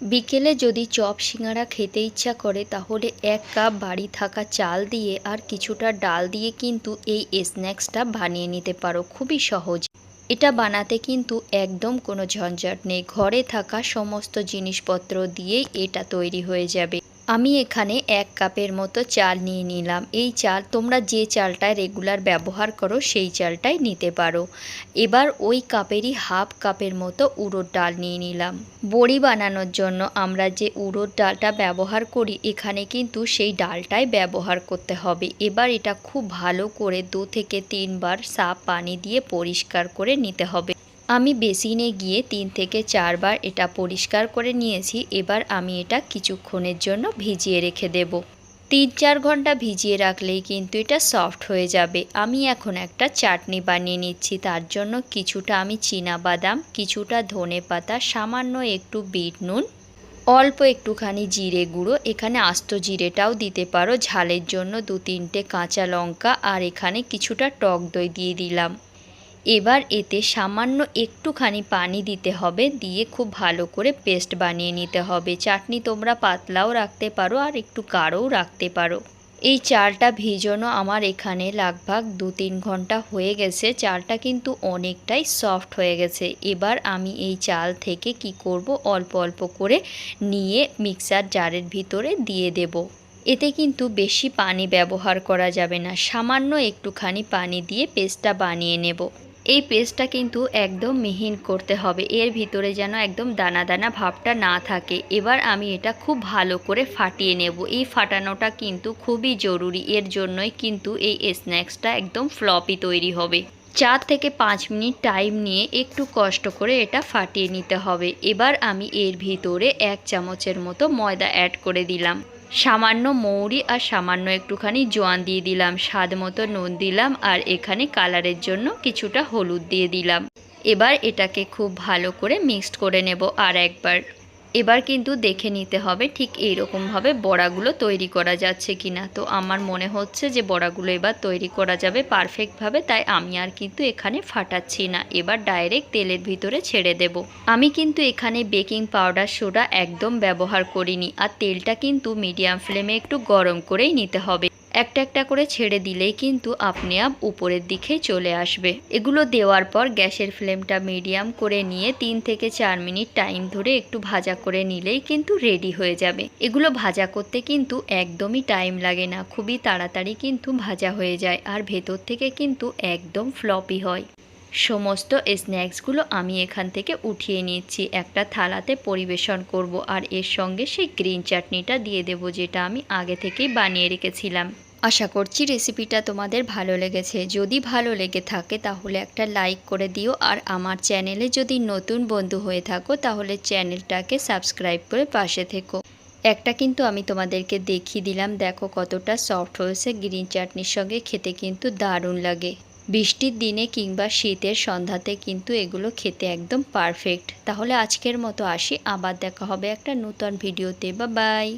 বিকেলে যদি চপ সিঙাড়া খেতে ইচ্ছা করে, তাহলে এক কাপ বাড়ি থাকা চাল দিয়ে আর কিছুটা ডাল দিয়ে কিন্তু এই স্ন্যাক্সটা বানিয়ে নিতে পারো। খুবই সহজ। এটা বানাতে কিন্তু একদম কোনো ঝঞ্ঝাট নেই। ঘরে থাকা সমস্ত জিনিসপত্র দিয়েই এটা তৈরি হয়ে যাবে। আমি এখানে এক কাপের মতো চাল নিয়ে নিলাম। এই চাল তোমরা যে চালটায় রেগুলার ব্যবহার করো, সেই চালটাই নিতে পারো। এবার ওই কাপেরই হাফ কাপের মতো উড়োর ডাল নিয়ে নিলাম। বড়ি বানানোর জন্য আমরা যে উড়োর ডালটা ব্যবহার করি, এখানে কিন্তু সেই ডালটাই ব্যবহার করতে হবে। এবার এটা খুব ভালো করে দু থেকে তিনবার সাফ পানি দিয়ে পরিষ্কার করে নিতে হবে। আমি বেসিনে গিয়ে তিন থেকে চারবার এটা পরিষ্কার করে নিয়েছি, এবার আমি এটা কিছুক্ষণের জন্য ভিজিয়ে রেখে দেব। তিন চার ঘণ্টা ভিজিয়ে রাখলেই কিন্তু এটা সফট হয়ে যাবে। আমি এখন একটা চাটনি বানিয়ে নিচ্ছি, তার জন্য কিছুটা আমি বাদাম কিছুটা ধনে পাতা, সামান্য একটু বিট নুন, অল্প একটুখানি জিরে গুঁড়ো, এখানে আস্ত জিরেটাও দিতে পারো, ঝালের জন্য দু তিনটে কাঁচা লঙ্কা, আর এখানে কিছুটা টক দই দিয়ে দিলাম। এবার এতে সামান্য একটুখানি পানি দিতে হবে, দিয়ে খুব ভালো করে পেস্ট বানিয়ে নিতে হবে। চাটনি তোমরা পাতলাও রাখতে পারো আর একটু গাঢ়ও রাখতে পারো। এই চালটা ভিজানো আমার এখানে লাগভাগ দু তিন ঘণ্টা হয়ে গেছে। চালটা কিন্তু অনেকটাই সফট হয়ে গেছে। এবার আমি এই চাল থেকে কি করব? অল্প অল্প করে নিয়ে মিক্সার জারের ভিতরে দিয়ে দেব। এতে কিন্তু বেশি পানি ব্যবহার করা যাবে না। সামান্য একটুখানি পানি দিয়ে পেস্টটা বানিয়ে নেব। এই পেস্টটা কিন্তু একদম মিহিন করতে হবে। এর ভিতরে যেন একদম দানা দানা ভাবটা না থাকে। এবার আমি এটা খুব ভালো করে ফাটিয়ে নেব। এই ফাটানোটা কিন্তু খুবই জরুরি। এর জন্যই কিন্তু এই স্ন্যাক্সটা একদম ফ্লপি তৈরি হবে। চার থেকে পাঁচ মিনিট টাইম নিয়ে একটু কষ্ট করে এটা ফাটিয়ে নিতে হবে। এবার আমি এর ভিতরে এক চামচের মতো ময়দা অ্যাড করে দিলাম। সামান্য মৌরি আর সামান্য একটুখানি জোয়ান দিয়ে দিলাম, স্বাদ মতো নুন দিলাম আর এখানে কালারের জন্য কিছুটা হলুদ দিয়ে দিলাম। এবার এটাকে খুব ভালো করে মিক্সড করে নেব আর একবার। এবার কিন্তু দেখে নিতে হবে ঠিক এইরকমভাবে বড়াগুলো তৈরি করা যাচ্ছে কিনা। তো আমার মনে হচ্ছে যে বড়াগুলো এবার তৈরি করা যাবে পারফেক্টভাবে, তাই আমি আর কিন্তু এখানে ফাটাচ্ছি না। এবার ডাইরেক্ট তেলের ভিতরে ছেড়ে দেব। আমি কিন্তু এখানে বেকিং পাউডার সোডা একদম ব্যবহার করিনি। আর তেলটা কিন্তু মিডিয়াম ফ্লেমে একটু গরম করেই নিতে হবে। একটা একটা করে ছেড়ে দিলেই কিন্তু আপনি আপ উপরের দিকে চলে আসবে। এগুলো দেওয়ার পর গ্যাসের ফ্লেমটা মিডিয়াম করে নিয়ে তিন থেকে চার মিনিট টাইম ধরে একটু ভাজা করে নিলেই কিন্তু রেডি হয়ে যাবে। এগুলো ভাজা করতে কিন্তু একদমই টাইম লাগে না, খুবই তাড়াতাড়ি কিন্তু ভাজা হয়ে যায় আর ভেতর থেকে কিন্তু একদম ফ্লপি হয়। সমস্ত স্ন্যাক্সগুলো আমি এখান থেকে উঠিয়ে নিচ্ছি। একটা থালাতে পরিবেশন করব আর এর সঙ্গে সেই গ্রিন চাটনিটা দিয়ে দেব যেটা আমি আগে থেকেই বানিয়ে রেখেছিলাম। আশা করছি রেসিপিটা তোমাদের ভালো লেগেছে। যদি ভালো লেগে থাকে তাহলে একটা লাইক করে দিও আর আমার চ্যানেলে যদি নতুন বন্ধু হয়ে থাকো তাহলে চ্যানেলটাকে সাবস্ক্রাইব করে পাশে থেকো। একটা কিন্তু আমি তোমাদেরকে দেখিয়ে দিলাম, দেখো কতটা সফট হয়েছে। গ্রিন চাটনির সঙ্গে খেতে কিন্তু দারুণ লাগে। বৃষ্টির দিনে কিংবা শীতের সন্ধ্যাতে কিন্তু এগুলো খেতে একদম পারফেক্ট তাহলে আজকের মতো আসি, আবার দেখা হবে একটা নতুন ভিডিওতে। বা বাই